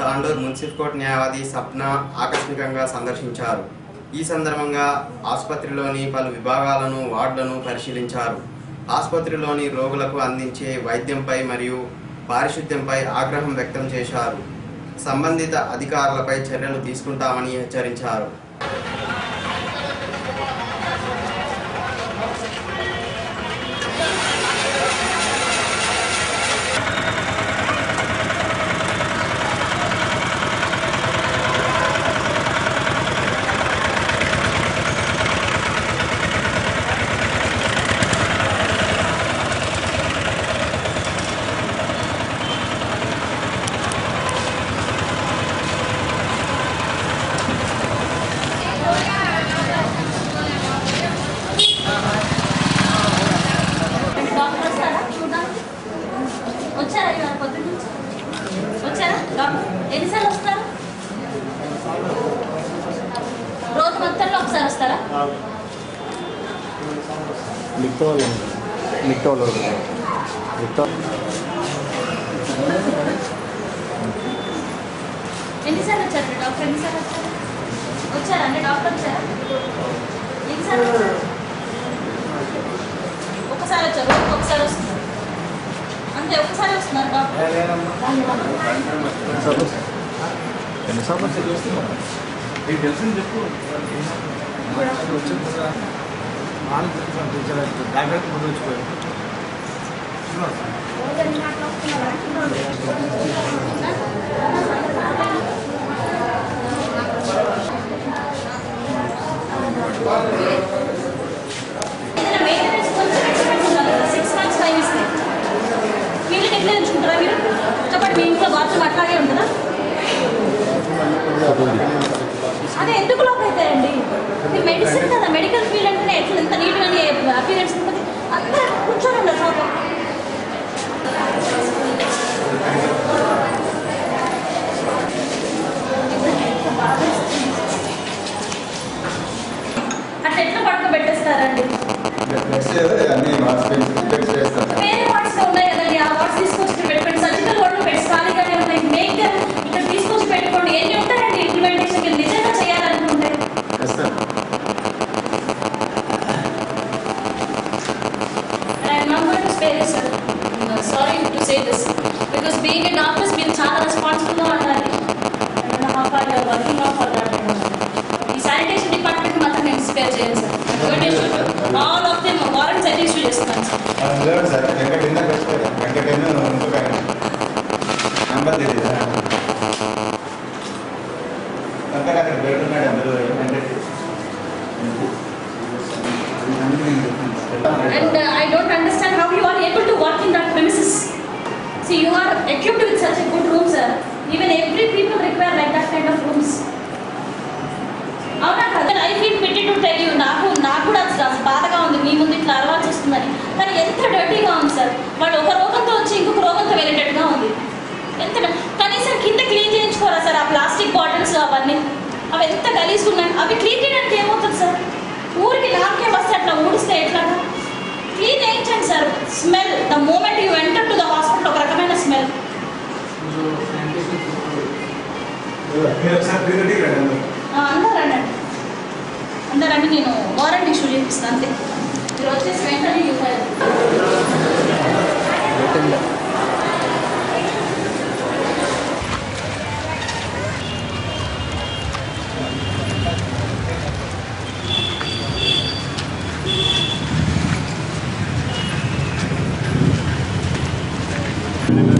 Tandur municipal court న్యాయవాది సప్న ఆకస్మికంగా సందర్శించారు. ఈ సందర్భంగా ఆసుపత్రిలోని పలు విభాగాలను వార్డులను పరిశీలించారు. ఆసుపత్రిలోని రోగులకు అందించే వైద్యంపై మరియు పారిశుద్ధ్యంపై ఆగ్రహం వ్యక్తం చేశారు. సంబంధిత అధికారులపై చర్యలు తీసుకుంటామని హెచ్చరించారు డాక్టర్ వస్తారా చూడడానికి వచ్చారా ఇవాళ పొద్దున్న నుంచి వచ్చారా డాక్టర్ ఎన్నిసార్లు వస్తారు రోజు మొత్తంలో ఒకసారి వస్తారా నిక్టోల్ నిక్టోల్ నిక్టోల్ ఎన్నిసార్లు వచ్చారు? డాక్టర్ ఎన్నిసార్లు వచ్చారు? వచ్చారా? అంటే డాక్టర్ వచ్చారా? ఎన్నిసార్లు వచ్చారు? ఒకసారి వచ్చారు. ఒకసారి వస్తున్నారు. అంతే ఒకసారి వస్తున్నారు డాక్టర్. ఎన్నిసార్లు చేస్తున్నాం నీకు తెలిసింది చెప్పు. వాళ్ళకి చెప్తాను టీచర్ జాగ్రత్త ముందు వచ్చిపోయారు సిక్స్ మీరు మీ ఇంట్లో బాత్రూమ్ అట్లాగే ఉంటుందా అదే ఎందుకు లోపు అవుతాయండి? ఇది మెడిసిన్ కదా మెడికల్ ఫీల్డ్ అంటేనే ఎట్లా ఎంత నీట్గానే appearance this sorry. To say this because being a doctors మీరు చాలా రెస్పాన్సిబుల్గా ఉండాలి. వర్కింగ్ ఆఫ్ ఫర్ దాట్ ఈ శానిటేషన్ డిపార్ట్మెంట్ మాత్రం నేను స్పేర్ చేయను sir. All of them warrants అయితే ఇష్యూ చేస్తాను sir. See, you are equipped with such a good room, sir. Even every people require like that kind of rooms. అవునా కదా? I feel pity to tell you నాకు నాకు కూడా బాధగా ఉంది. మీ ముందు ఇట్లా అలవాటు చేస్తుందని. కానీ ఎంత డర్టీగా ఉంది సార్ వాళ్ళు ఒక రోగంతో వచ్చి ఇంకొక రోగంతో వెళ్ళేటట్టుగా ఉంది. ఎంత కనీసం కింద క్లీన్ చేయించుకోరా సార్ ఆ ప్లాస్టిక్ బాటిల్స్ అవన్నీ. అవి ఎంత గలీజ్ ఉన్నాయి అవి క్లీన్ చేయడానికి ఏమవుతుంది సార్ ఊరికి నాకే వస్తే అట్లా ఊడిస్తే ఎట్లా క్లీన్ చేయించండి sir smell the moment you enter to the hospital ఒక రకమైన స్మెల్ మీరు ఒకసారి రండి అందరూ. రండి రండి నేను వారంటీ ఇష్యూ చేపిస్తాను అంతే మీరు వచ్చేసి వెంటనే యూజ్ Thank